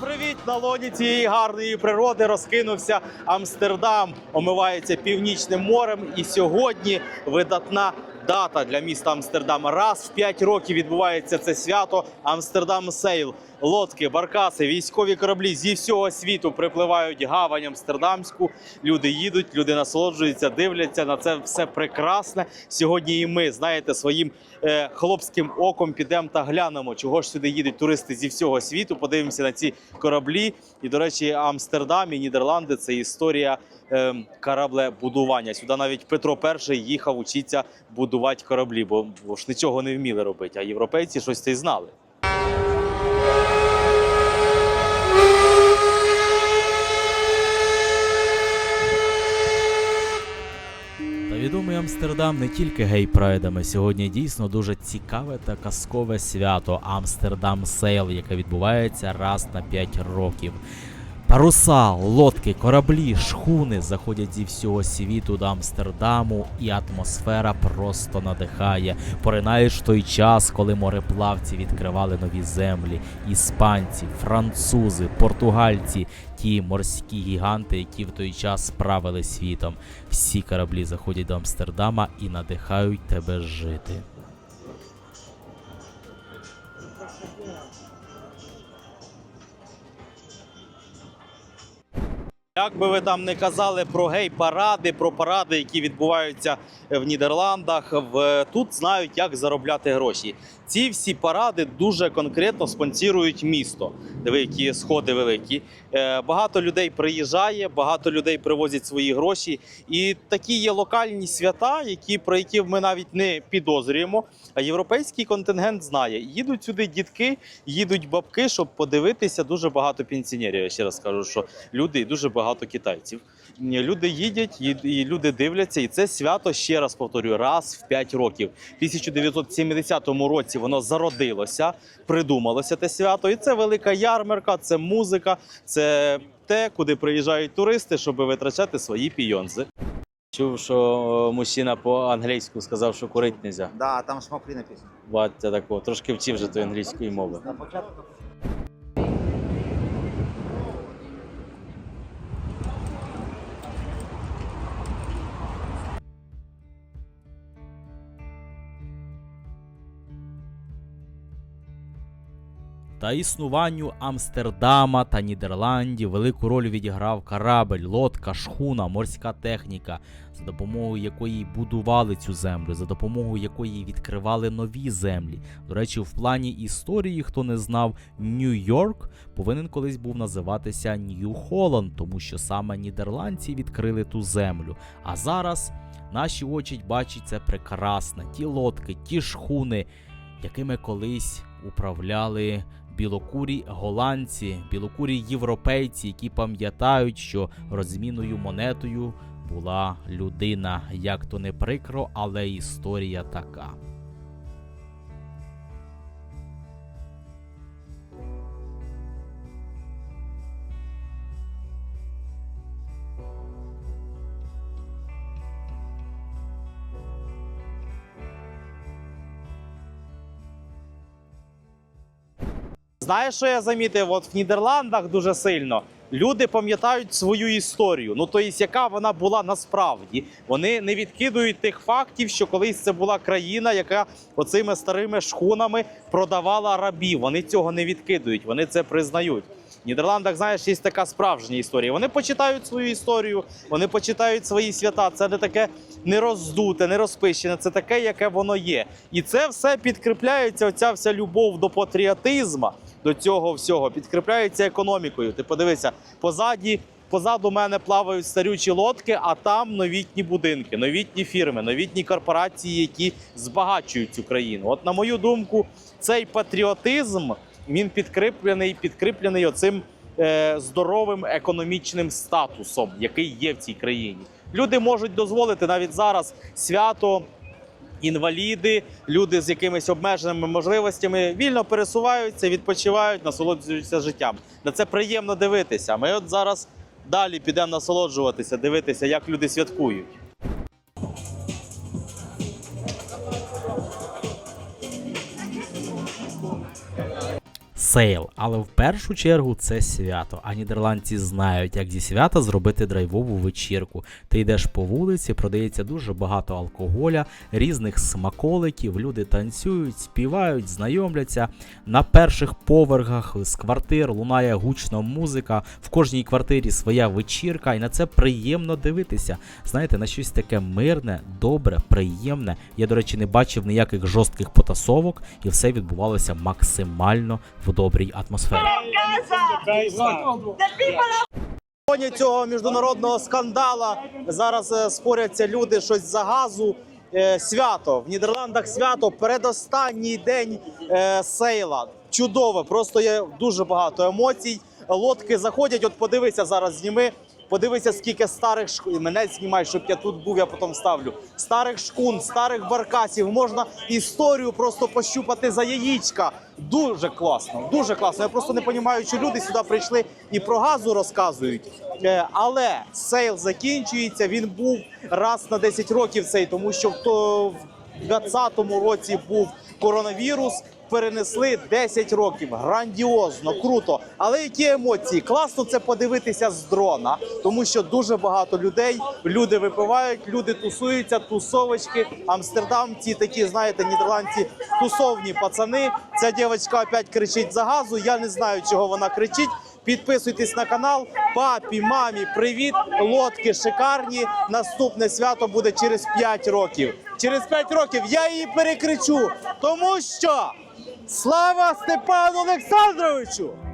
привіт! На лоні цієї гарної природи розкинувся Амстердам, омивається північним морем. І сьогодні видатна дата для міста Амстердама. Раз в 5 років відбувається це свято Амстердам Сейл. Лодки, баркаси, військові кораблі зі всього світу припливають гавань Амстердамську. Люди їдуть, люди насолоджуються, дивляться на це все прекрасне. Сьогодні і ми, знаєте, своїм е, хлопським оком підемо та глянемо, чого ж сюди їдуть туристи зі всього світу. Подивимося на ці кораблі. І, до речі, Амстердам і Нідерланди це історія кораблебудування. Сюди навіть Петро І їхав учитися будувати кораблі, бо, ж нічого не вміли робити. А європейці щось це й знали. Відомий Амстердам не тільки гей-прайдами. Сьогодні дійсно дуже цікаве та казкове свято Амстердам Сейл, яке відбувається раз на 5 років. Паруса, лодки, кораблі, шхуни заходять зі всього світу до Амстердаму, і атмосфера просто надихає. Поринаєш той час, коли мореплавці відкривали нові землі, іспанці, французи, португальці, ті морські гіганти, які в той час правили світом. Всі кораблі заходять до Амстердама і надихають тебе жити. Як би ви там не казали про гей-паради, про паради, які відбуваються в Нідерландах, в тут знають, як заробляти гроші. Ці всі паради дуже конкретно спонсорують місто. Диви, які сходи великі. Е, Багато людей приїжджає, багато людей привозять свої гроші. І такі є локальні свята, які про які ми навіть не підозрюємо. А європейський контингент знає. Їдуть сюди дітки, їдуть бабки, щоб подивитися. Дуже багато пенсіонерів. Я ще раз кажу, що люди дуже багато китайців. Люди їдять, і- люди дивляться, і це свято ще раз повторюю, раз в 5 років. В 1970 році воно зародилося, придумалося те свято. І це велика ярмарка, це музика, це те, куди приїжджають туристи, щоб витрачати свої пійонзи. Чув, що мужчина по-англійську сказав, що курити не можна. Да, там шмоклі написано. Баття такого, трошки вчив вже тої англійської мови. На початку. Та існуванню Амстердама та Нідерландів велику роль відіграв корабель, лодка, шхуна, морська техніка, за допомогою якої будували цю землю, за допомогою якої відкривали нові землі. До речі, в плані історії, хто не знав, Нью-Йорк повинен колись був називатися Нью-Холланд, тому що саме нідерландці відкрили ту землю. А зараз наші очі бачать це прекрасне. Ті лодки, ті шхуни, якими колись управляли білокурі голландці, білокурі європейці, які пам'ятають, що розміною монетою була людина. Як то не прикро, але історія така. Знаєш, що я замітив? От в Нідерландах дуже сильно. Люди пам'ятають свою історію. Ну тобто, яка вона була насправді. Вони не відкидують тих фактів, що колись це була країна, яка оцими старими шхунами продавала рабів. Вони цього не відкидують, вони це признають. В Нідерландах, знаєш, є така справжня історія. Вони почитають свою історію, вони почитають свої свята. Це не таке не роздуте, не розпищене, це таке, яке воно є. І це все підкріпляється. Оця вся любов до патріотизму, до цього всього, підкріпляється економікою. Ти подивися, позаді. Позаду мене плавають старючі лодки, а там новітні будинки, новітні фірми, новітні корпорації, які збагачують цю країну. От на мою думку, цей патріотизм він підкріплений, підкріплений оцим е, здоровим економічним статусом, який є в цій країні. Люди можуть дозволити навіть зараз свято. Інваліди, люди з якимись обмеженими можливостями вільно пересуваються, відпочивають, насолоджуються життям. На це приємно дивитися. Ми от зараз далі підемо насолоджуватися, дивитися, як люди святкують. Сейл. Але в першу чергу це свято. А нідерландці знають, як зі свята зробити драйвову вечірку. Ти йдеш по вулиці, продається дуже багато алкоголя, різних смаколиків. Люди танцюють, співають, знайомляться. На перших поверхах з квартир лунає гучна музика. В кожній квартирі своя вечірка, і на це приємно дивитися. Знаєте, на щось таке мирне, добре, приємне. Я, до речі, не бачив ніяких жорстких потасовок, і все відбувалося максимально в добрій атмосфері. Фоні цього міжнародного скандала зараз е, споряться люди щось за газу. Е, Свято в Нідерландах свято передостанній день е, сейла. Чудове, просто є дуже багато емоцій. Лодки заходять. От подивися зараз, зніми. Подивися, скільки старих шкун. Мене знімай, щоб я тут був, я потім ставлю. Старих шкун, старих баркасів. Можна історію просто пощупати за яєчка. Дуже класно, дуже класно. Я просто не розумію, що люди сюди прийшли і про газу розказують. Е, Але сейл закінчується. Він був раз на 10 років цей, тому що в то в 2020 році був коронавірус. Перенесли 10 років. Грандіозно, круто. Але які емоції? Класно це подивитися з дрона, тому що дуже багато людей. Люди випивають, люди тусуються, тусовочки. Амстердам, ці такі, знаєте, нідерландці тусовні пацани. Ця дівчинка опять кричить за газу. Я не знаю, чого вона кричить. Підписуйтесь на канал. Папі, мамі, привіт! Лодки шикарні. Наступне свято буде через 5 років. Через 5 років я її перекричу, тому що слава Степану Олександровичу!